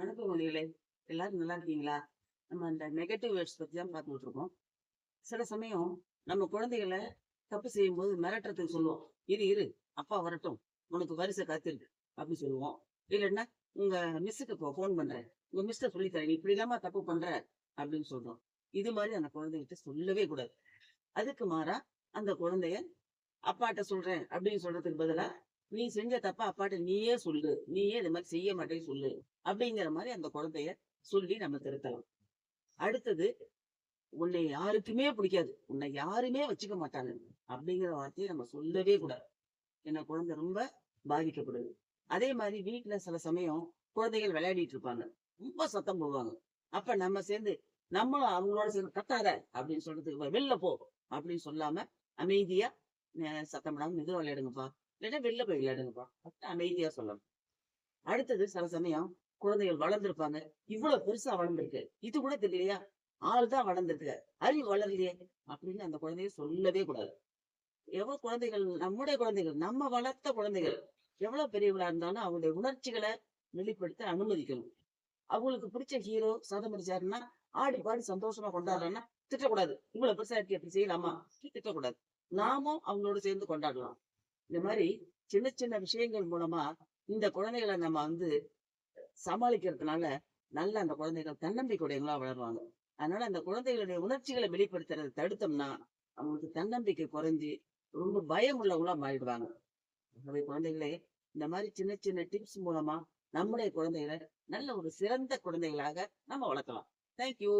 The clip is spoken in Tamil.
வணக்கம் மொழிகளே எல்லாரும் நல்லா இருக்கீங்களா? நம்ம அந்த நெகட்டிவ் வேர்ட்ஸ் பத்தி தான் பார்த்துட்டு இருக்கோம். சில சமயம் நம்ம குழந்தைகளை தப்பு செய்யும்போது மிரட்டுறதுக்கு சொல்லுவோம். இரு இரு அப்பா வரட்டும். உனக்கு வரிசை காத்திருக்கு அப்படின்னு சொல்லுவோம். இல்லைன்னா உங்க மிஸ்ஸுக்கு இப்போ ஃபோன் பண்றேன் உங்க மிஸ்ட சொல்லித்தரேன். நீ இப்படி இல்லாம தப்பு பண்ற அப்படின்னு சொல்றோம். இது மாதிரி அந்த குழந்தைகிட்ட சொல்லவே கூடாது. அதுக்கு மாறா அந்த குழந்தைய அப்பாட்ட சொல்றேன் அப்படின்னு சொல்றதுக்கு பதிலா நீ செஞ்ச தப்பா அப்பாட்ட நீயே சொல்லு. நீயே இது மாதிரி செய்ய மாட்டேன்னு சொல்லு. அப்படிங்கிற மாதிரி அந்த குழந்தைய சொல்லி நம்ம திருத்தலாம். அடுத்தது உன்னை யாருக்குமே பிடிக்காது. உன்னை யாருமே வச்சுக்க மாட்டாங்க. அப்படிங்கிற வார்த்தையை நம்ம சொல்லவே கூடாது. ஏன்னா குழந்தை ரொம்ப பாதிக்கப்படுது. அதே மாதிரி வீட்டுல சில சமயம் குழந்தைகள் விளையாடிட்டு இருப்பாங்க. ரொம்ப சத்தம் போடுவாங்க. அப்ப நம்ம சேர்ந்து நம்மளும் அவங்களோட சேர்ந்து கத்தாத அப்படின்னு சொல்றதுக்கு வெளில போ அப்படின்னு சொல்லாம அமைதியா சத்தம் போடாம மெதுவா விளையாடுங்கப்பா. இல்லைன்னா வெளில போய் விளையாடுங்கப்பா. அமைதியா சொல்லணும். அடுத்தது சில சமயம் குழந்தைகள் வளர்ந்துருப்பாங்க. இவ்வளவு பெருசா வளர்ந்துருக்கு. இது கூட தெரியலையா? ஆள் தான் வளர்ந்துருக்கு. அறிவு வளரலையே. அப்படின்னு அந்த குழந்தைய சொல்லவே கூடாது. எவ்வளவு குழந்தைகள் நம்முடைய குழந்தைகள் நம்ம வளர்த்த குழந்தைகள் எவ்வளவு பெரியவங்களா இருந்தாலும் அவங்களுடைய உணர்ச்சிகளை வெளிப்படுத்த அனுமதிக்கணும். அவங்களுக்கு பிடிச்ச ஹீரோ சதம் அடிச்சாருன்னா ஆடி பாடி சந்தோஷமா கொண்டாடுறோம்னா திட்டக்கூடாது. இவ்வளவு பெருசா இருக்கு அப்படி செய்யலாமா? திட்டக்கூடாது. நாமும் அவங்களோட சேர்ந்து கொண்டாடலாம். இந்த மாதிரி சின்ன சின்ன விஷயங்கள் மூலமா இந்த குழந்தைகளை நம்ம வந்து சமாளிக்கிறதுனால நல்ல அந்த குழந்தைகள் தன்னம்பிக்கையுடையவங்களா வளருவாங்க. அதனால அந்த குழந்தைகளுடைய உணர்ச்சிகளை வெளிப்படுத்துறதை தடுத்தோம்னா அவங்களுக்கு தன்னம்பிக்கை குறைஞ்சு ரொம்ப பயம் உள்ளவங்களா மாறிடுவாங்க. ஆகவே குழந்தைகளே இந்த மாதிரி சின்ன சின்ன டிப்ஸ் மூலமா நம்முடைய குழந்தைகளை நல்ல ஒரு சிறந்த குழந்தைகளாக நம்ம வளர்க்கலாம். தேங்க்யூ